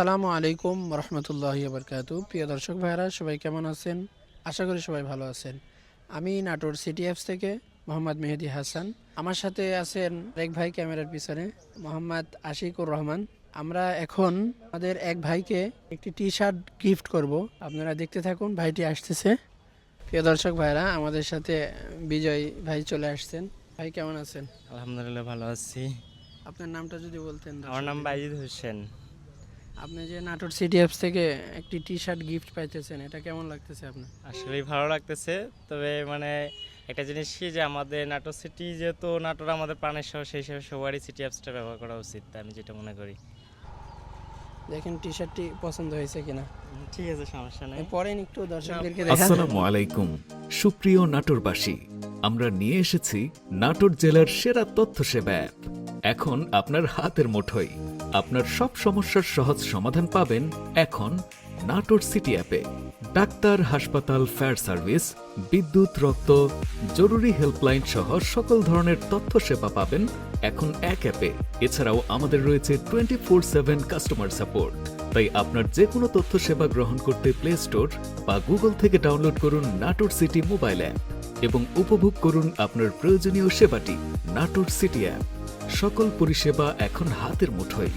আসসালামু আলাইকুম রহমতুল্লাহ বরকাতু প্রিয় দর্শক ভাইরা সবাই কেমন আছেন? আশা করি সবাই ভালো আছেন। আমি নাটোর সিটি অ্যাপস থেকে মোহাম্মদ মেহেদি হাসান। আমার সাথে আছেন এক ভাই ক্যামেরার পিছনে মোহাম্মদ আশিকুর রহমান। আমরা এখন আমাদের এক ভাইকে একটি টি শার্ট গিফট করব। আপনারা দেখতে থাকুন ভাইটি আসতেছে। প্রিয় দর্শক ভাইরা আমাদের সাথে বিজয় ভাই চলে আসছেন। ভাই কেমন আছেন? আলহামদুলিল্লাহ ভালো আছি। আপনার নামটা যদি বলতেন আমার নাম। বাইজিদ হোসেন। আপনি যে নাটোর সিটি অ্যাপস থেকে একটি টি শার্ট গিফট পাইতেছেন এটা কেমন লাগতেছে আপনার? আসলেই ভালো লাগতেছে তবে মানে একটা জিনিস কি যে আমাদের নাটোর সিটি যেহেতু নাটোর আমাদের প্রাণের শহর সেই হিসেবে সবারই সিটি অ্যাপসটা ব্যবহার করা উচিত আমি যেটা মনে করি। দেখেন টি শার্টটি পছন্দ হয়েছে কিনা? ঠিক আছে সমস্যা নেই। পরেন একটু দর্শকদেরকে দেখান। আসসালামু আলাইকুম সুপ্রিয় নাটোরবাসী আমরা নিয়ে এসেছি নাটোর জেলার সেরা তথ্য সেবা অ্যাপ। এখন আপনার হাতের মুঠোয়। আপনার সব সমস্যার সহজ সমাধান পাবেন এখন নাটোর সিটি অ্যাপে। ডাক্তার হাসপাতাল ফায়ার সার্ভিস, বিদ্যুৎ, রক্ত, জরুরি হেল্পলাইন সহ সকল ধরনের তথ্য সেবা পাবেন এখন এক অ্যাপে। এছাড়াও আমাদের রয়েছে twenty four seven customer support. তাই আপনার যে কোনো তথ্য সেবা গ্রহণ করতে প্লে স্টোর বা গুগল থেকে ডাউনলোড করুন নাটোর সিটি মোবাইল অ্যাপ এবং উপভোগ করুন আপনার প্রয়োজনীয় সেবাটি নাটোর সিটি অ্যাপ। সকল পরিষেবা এখন হাতের মুঠোয়।